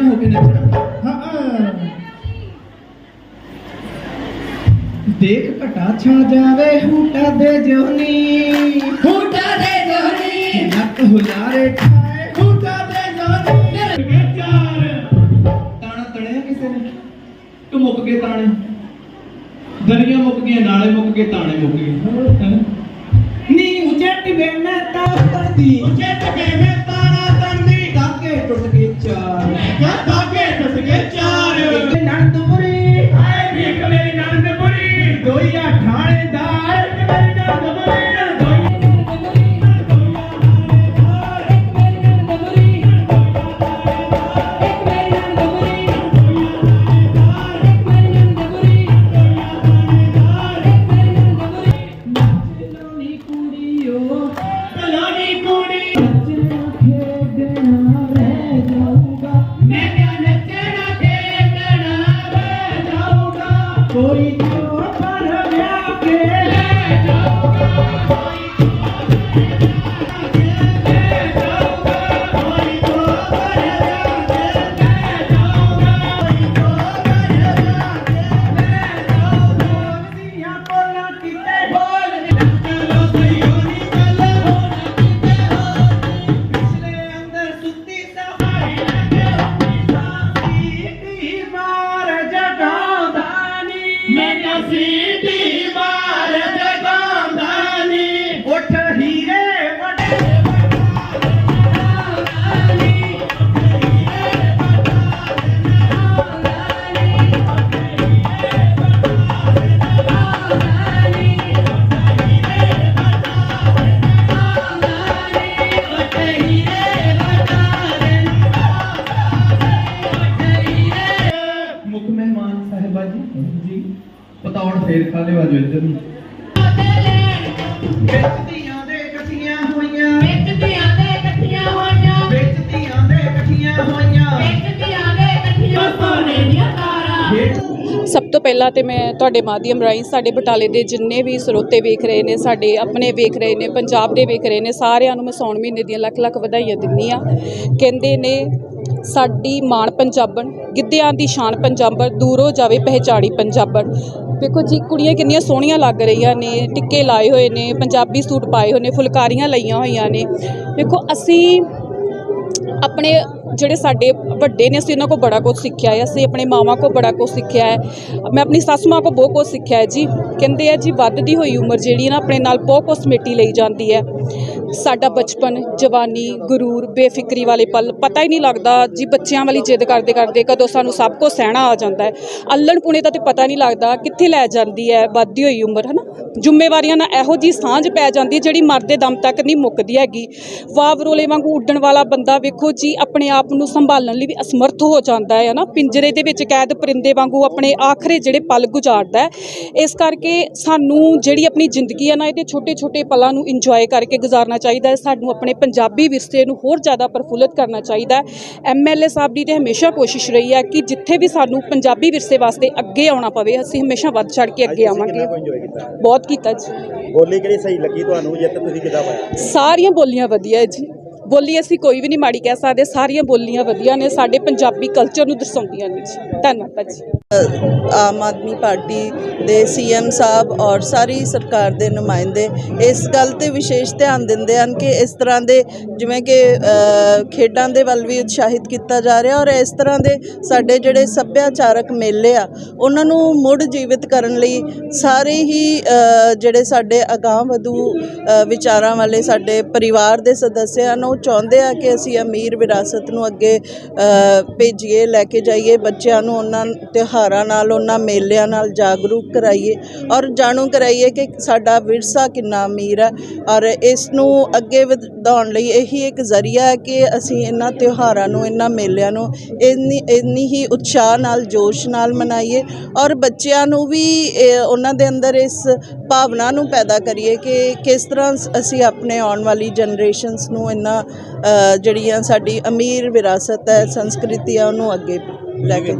ਹੋ ਕੇ ਨੱਚਣਾ ਹਾਂ ਦੇਖ ਘਟਾ ਛਾ ਜਾਵੇ ਹੂਟਾ ਦੇ ਜੋਨੀ। ਫੂਟਾ ਦੇ ਜੋਨੀ। ਨੱਕ ਹੁਲਾਰੇ ਖਾਏ ਕਿ ਮੁੱਕ ਗਏ ਤਾਣੇ ਦਰੀਆਂ ਮੁੱਕ ਗਈਆਂ ਨਾਲੇ ਮੁੱਕ ਗਏ ਤਾਣੇ ਮੁੱਕ ਗਏ? ਨੀ ਉਚੇ ਟਿਵੇ ਮੈਂ ਤਾਂ ਤੜਦੀ ਉੱਚੇ ਟਕੇ ਪਤੌੜ ਫੇਰ ਖਾ ਲਿਓ ਅੱਜ ਇੱਧਰ ਨੂੰ। ਵਿੱਚ ਦੀਆਂ ਦੇ ਇਕੱਠੀਆਂ ਹੋਈਆਂ। ਵਿੱਚ ਧੀਆਂ ਦੇ ਇਕੱਠੀਆਂ ਹੋਈਆਂ। ਵਿੱਚ ਦੀਆਂ ਦੇ ਇਕੱਠੀਆਂ ਹੋਈਆਂ। ਵਿੱਚ ਧੀਆਂ ਦੇ ਇਕੱਠੀਆਂ ਸੋਨੇ ਦੀਆਂ ਤਾਰਾਂ। ਹੇਠ ਸਭ ਤੋਂ ਪਹਿਲਾਂ ਤੇ ਮੈਂ ਤੁਹਾਡੇ ਮਾਧਿਅਮ ਰਾਹੀਂ ਸਾਡੇ ਬਟਾਲੇ ਦੇ ਜਿੰਨੇ ਵੀ ਸਰੋਤੇ ਵੇਖ ਰਹੇ ਨੇ ਸਾਡੇ ਆਪਣੇ ਵੇਖ ਰਹੇ ਨੇ ਪੰਜਾਬ ਦੇ ਵੇਖ ਰਹੇ ਨੇ ਸਾਰਿਆਂ ਨੂੰ ਮੈਂ ਸੌਣ ਮਹੀਨੇ ਦੀਆਂ ਲੱਖ ਲੱਖ ਵਧਾਈਆਂ ਦਿੰਦੀ ਆ ਕਹਿੰਦੇ ਨੇ ਸਾਡੀ ਮਾਣ ਪੰਜਾਬਣ ਗਿੱਧਿਆਂ ਦੀ ਸ਼ਾਨ ਪੰਜਾਬਣ ਦੂਰੋਂ ਜਾਵੇ ਪਹਿਚਾੜੀ ਪੰਜਾਬਣ। ਵੇਖੋ ਜੀ, ਕੁੜੀਆਂ ਕਿੰਨੀਆਂ ਸੋਹਣੀਆਂ ਲੱਗ ਰਹੀਆਂ ਨੇ, ਟਿੱਕੇ ਲਾਏ ਹੋਏ ਨੇ, ਪੰਜਾਬੀ ਸੂਟ ਪਾਏ ਹੋਏ ਨੇ, ਫੁਲਕਾਰੀਆਂ ਲਈਆਂ ਹੋਈਆਂ ਨੇ। ਵੇਖੋ ਅਸੀਂ ਆਪਣੇ ਜਿਹੜੇ ਸਾਡੇ ਵੱਡੇ ਨੇ, ਅਸੀਂ ਉਹਨਾਂ ਕੋਲ ਬੜਾ ਕੁਝ ਸਿੱਖਿਆ ਹੈ, ਅਸੀਂ ਆਪਣੇ ਮਾਵਾਂ ਕੋਲ ਬੜਾ ਕੁਝ ਸਿੱਖਿਆ ਹੈ, ਮੈਂ ਆਪਣੀ ਸੱਸ ਮਾਂ ਕੋਲ ਬਹੁਤ ਕੁਝ ਸਿੱਖਿਆ ਹੈ ਜੀ। ਕਹਿੰਦੇ ਆ ਜੀ, ਵੱਧਦੀ ਹੋਈ ਉਮਰ ਜਿਹੜੀ ਨਾ, ਆਪਣੇ ਨਾਲ ਬਹੁਤ ਕੁਝ ਸਮੇਟੀ ਲਈ ਜਾਂਦੀ ਹੈ। ਸਾਡਾ ਬਚਪਨ, ਜਵਾਨੀ, ਗਰੂਰ, ਬੇਫਿਕਰੀ ਵਾਲੇ ਪਲ, ਪਤਾ ਹੀ ਨਹੀਂ ਲੱਗਦਾ ਜੀ, ਬੱਚਿਆਂ ਵਾਲੀ ਜਿੱਦ ਕਰਦੇ ਕਰਦੇ ਕਦੋਂ ਸਾਨੂੰ ਸਭ ਕੁਝ ਸਹਿਣਾ ਆ ਜਾਂਦਾ ਹੈ। ਅੱਲਣ ਪੁਣੇ ਦਾ ਤੇ ਪਤਾ ਨਹੀਂ ਲੱਗਦਾ ਕਿੱਥੇ ਲੈ ਜਾਂਦੀ ਹੈ, ਵੱਧਦੀ ਹੋਈ ਉਮਰ, ਹਨਾ? ਜ਼ਿੰਮੇਵਾਰੀਆਂ ਨਾਲ ਇਹੋ ਜੀ ਸਾਂਝ ਪੈ ਜਾਂਦੀ ਹੈ ਜਿਹੜੀ ਮਰਦੇ ਦਮ ਤੱਕ ਨਹੀਂ ਮੁੱਕਦੀ ਹੈਗੀ। ਵਾਵਰੋਲੇ ਵਾਂਗੂ ਉੱਡਣ ਵਾਲਾ ਬੰਦਾ ਵੇਖੋ ਜੀ, ਆਪਣੇ ਆਪ ਨੂੰ ਸੰਭਾਲਣ ਲਈ ਵੀ ਅਸਮਰਥ ਹੋ ਜਾਂਦਾ ਹੈ ਨਾ। ਪਿੰਜਰੇ ਦੇ ਵਿੱਚ ਕੈਦ ਪਰਿੰਦੇ ਵਾਂਗੂ ਆਪਣੇ ਆਖਰੇ ਜਿਹੜੇ ਪਲ ਗੁਜ਼ਾਰਦਾ ਹੈ। ਇਸ ਕਰਕੇ ਸਾਨੂੰ ਜਿਹੜੀ ਆਪਣੀ ਜ਼ਿੰਦਗੀ ਹੈ ਨਾ, ਇਹਦੇ ਛੋਟੇ ਛੋਟੇ ਪਲਾਂ ਨੂੰ ਇੰਜੋਏ ਕਰਕੇ ਗੁਜ਼ਾਰਨਾ ਚਾਹੀਦਾ ਹੈ। ਸਾਨੂੰ ਆਪਣੇ ਪੰਜਾਬੀ ਵਿਰਸੇ ਨੂੰ ਹੋਰ ਜ਼ਿਆਦਾ ਪ੍ਰਫੁੱਲਤ ਕਰਨਾ ਚਾਹੀਦਾ ਹੈ। ਐਮਐਲਏ ਸਾਹਿਬ ਦੀ ਤੇ ਹਮੇਸ਼ਾ ਕੋਸ਼ਿਸ਼ ਰਹੀ ਹੈ ਕਿ ਜਿੱਥੇ ਵੀ ਸਾਨੂੰ ਪੰਜਾਬੀ ਵਿਰਸੇ ਵਾਸਤੇ ਅੱਗੇ ਆਉਣਾ ਪਵੇ, ਅਸੀਂ ਹਮੇਸ਼ਾ ਵੱਧ ਚੜ ਕੇ ਅੱਗੇ ਆਵਾਂਗੇ। ਬਹੁਤ ਕੀਤਾ ਜੀ। ਬੋਲੀ ਕਿਹੜੀ ਸਹੀ ਲੱਗੀ ਤੁਹਾਨੂੰ? ਜਿੱਤ ਤੁਸੀਂ ਕਿੱਦਾਂ ਪਾਇਆ? ਸਾਰੀਆਂ ਬੋਲੀਆਂ ਵਧੀਆ ਹੈ ਜੀ। ਬੋਲੀ ਅਸੀਂ ਕੋਈ ਵੀ ਨਹੀਂ ਮਾੜੀ ਕਹਿ ਸਕਦੇ। ਸਾਰੀਆਂ ਬੋਲੀਆਂ ਵਧੀਆ ਨੇ। ਸਾਡੇ ਪੰਜਾਬੀ ਕਲਚਰ ਨੂੰ ਦਰਸਾਉਂਦੀਆਂ ਨੇ ਜੀ। ਧੰਨਵਾਦ ਜੀ। ਆਮ ਆਦਮੀ ਪਾਰਟੀ ਦੇ ਸੀਐਮ ਸਾਹਿਬ ਔਰ ਸਾਰੀ ਸਰਕਾਰ ਦੇ ਨੁਮਾਇੰਦੇ ਇਸ ਗੱਲ ਤੇ ਵਿਸ਼ੇਸ਼ ਧਿਆਨ ਦਿੰਦੇ ਹਨ ਕਿ ਇਸ ਤਰ੍ਹਾਂ ਦੇ ਜਿਵੇਂ ਕਿ ਖੇਡਾਂ ਦੇ ਵੱਲ ਵੀ ਉਤਸ਼ਾਹਿਤ ਕੀਤਾ ਜਾ ਰਿਹਾ ਔਰ ਇਸ ਤਰ੍ਹਾਂ ਦੇ ਸਾਡੇ ਜਿਹੜੇ ਸੱਭਿਆਚਾਰਕ ਮੇਲੇ ਆ, ਉਹਨਾਂ ਨੂੰ ਮੁੜ ਜੀਵਿਤ ਕਰਨ ਲਈ ਸਾਰੇ ਹੀ ਜਿਹੜੇ ਸਾਡੇ ਅਗਾਂਹ ਵਧੂ ਵਿਚਾਰਾਂ ਵਾਲੇ ਸਾਡੇ ਪਰਿਵਾਰ ਦੇ ਸਦੱਸਿਆ ਹਨ, ਉਹ ਚਾਹੁੰਦੇ ਆ ਕਿ ਅਸੀਂ ਅਮੀਰ ਵਿਰਾਸਤ ਨੂੰ ਅੱਗੇ ਭੇਜੀਏ, ਲੈ ਕੇ ਜਾਈਏ, ਬੱਚਿਆਂ ਨੂੰ ਉਹਨਾਂ ਤਿਉਹਾਰ ਤਿਉਹਾਰਾਂ ਨਾਲ, ਉਹਨਾਂ ਮੇਲਿਆਂ ਨਾਲ ਜਾਗਰੂਕ ਕਰਾਈਏ ਔਰ ਜਾਣੂ ਕਰਾਈਏ ਕਿ ਸਾਡਾ ਵਿਰਸਾ ਕਿੰਨਾ ਅਮੀਰ ਹੈ ਔਰ ਇਸ ਨੂੰ ਅੱਗੇ ਵਧਾਉਣ ਲਈ ਇਹੀ ਇੱਕ ਜ਼ਰੀਆ ਹੈ ਕਿ ਅਸੀਂ ਇਹਨਾਂ ਤਿਉਹਾਰਾਂ ਨੂੰ, ਇਹਨਾਂ ਮੇਲਿਆਂ ਨੂੰ ਇੰਨੀ ਇੰਨੀ ਹੀ ਉਤਸ਼ਾਹ ਨਾਲ, ਜੋਸ਼ ਨਾਲ ਮਨਾਈਏ ਔਰ ਬੱਚਿਆਂ ਨੂੰ ਵੀ ਉਹਨਾਂ ਦੇ ਅੰਦਰ ਇਸ ਭਾਵਨਾ ਨੂੰ ਪੈਦਾ ਕਰੀਏ ਕਿ ਕਿਸ ਤਰ੍ਹਾਂ ਅਸੀਂ ਆਪਣੇ ਆਉਣ ਵਾਲੀ ਜਨਰੇਸ਼ਨਸ ਨੂੰ ਇਹਨਾਂ ਜਿਹੜੀਆਂ ਸਾਡੀ ਅਮੀਰ ਵਿਰਾਸਤ ਹੈ ਸੰਸਕ੍ਰਿਤੀ ਹੈ ਉਹਨੂੰ ਅੱਗੇ ਲੈ ਕੇ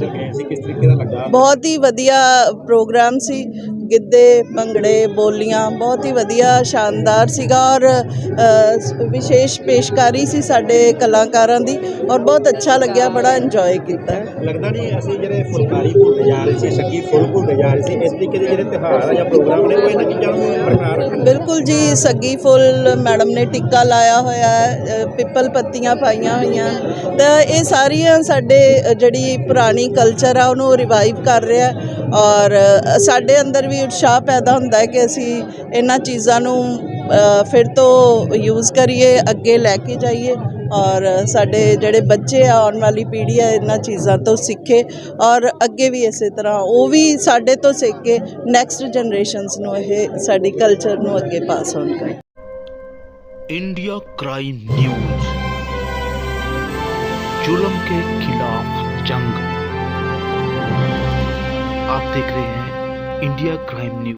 ਬਹੁਤ ਹੀ ਵਧੀਆ ਪ੍ਰੋਗਰਾਮ ਸੀ ਗਿੱਧੇ ਭੰਗੜੇ ਬੋਲੀਆਂ ਬਹੁਤ ਹੀ ਵਧੀਆ ਸ਼ਾਨਦਾਰ ਸੀਗਾ ਔਰ ਵਿਸ਼ੇਸ਼ ਪੇਸ਼ਕਾਰੀ ਸੀ ਸਾਡੇ ਕਲਾਕਾਰਾਂ ਦੀ ਔਰ ਬਹੁਤ ਅੱਛਾ ਲੱਗਿਆ ਬੜਾ ਇੰਜੋਏ ਕੀਤਾ। ਲੱਗਦਾ ਨਹੀਂ ਅਸੀਂ ਜਿਹੜੇ ਫੁਲਕਾਰੀ ਭੁੱਲਦੇ ਜਾ ਰਹੇ ਸੀ, ਸੱਗੀ ਫੁੱਲ ਭੁੱਲਦੇ ਜਾ ਰਹੇ ਸੀ, ਇਸ ਤਰੀਕੇ ਦੇ ਜਿਹੜੇ ਤਿਉਹਾਰ ਆ ਜਾਂ ਪ੍ਰੋਗਰਾਮ ਨੇ, ਉਹ ਇਹਨਾਂ ਚੀਜ਼ਾਂ ਨੂੰ ਬਰਕਰਾਰ ਰੱਖਣ ਬਿਲਕੁਲ ਜੀ, ਸੱਗੀ ਫੁੱਲ ਮੈਡਮ ਨੇ ਟਿੱਕਾ ਲਾਇਆ ਹੋਇਆ ਹੈ ਪਿੱਪਲ ਪੱਤੀਆਂ ਪਾਈਆਂ ਹੋਈਆਂ। ਤਾਂ ਇਹ ਸਾਰੀਆਂ ਸਾਡੇ ਜਿਹੜੀ ਪੁਰਾਣੀ ਕਲਚਰ ਆ, ਉਹਨੂੰ ਰਿਵਾਈਵ ਕਰ ਰਿਹਾ ਔਰ ਸਾਡੇ ਅੰਦਰ ਵੀ ਉਤਸ਼ਾਹ ਪੈਦਾ ਹੁੰਦਾ ਹੈ ਕਿ ਅਸੀਂ ਇਹਨਾਂ ਚੀਜ਼ਾਂ ਨੂੰ ਫਿਰ ਤੋਂ ਯੂਜ਼ ਕਰੀਏ, ਅੱਗੇ ਲੈ ਕੇ ਜਾਈਏ। ਔਰ ਸਾਡੇ ਜਿਹੜੇ ਬੱਚੇ ਆ ਆਉਣ ਵਾਲੀ ਪੀੜ੍ਹੀ ਆ ਇਹਨਾਂ ਚੀਜ਼ਾਂ ਤੋਂ ਸਿੱਖੇ ਔਰ ਅੱਗੇ ਵੀ ਇਸੇ ਤਰ੍ਹਾਂ ਉਹ ਵੀ ਸਾਡੇ ਤੋਂ ਸਿੱਖ ਕੇ ਨੈਕਸਟ ਜਨਰੇਸ਼ਨਸ ਨੂੰ ਇਹ ਸਾਡੀ ਕਲਚਰ ਨੂੰ ਅੱਗੇ ਪਾਸ ਔਨ ਕਰਨ इंडिया क्राइम न्यूज जुल्म के खिलाफ जंग आप देख रहे हैं इंडिया क्राइम न्यूज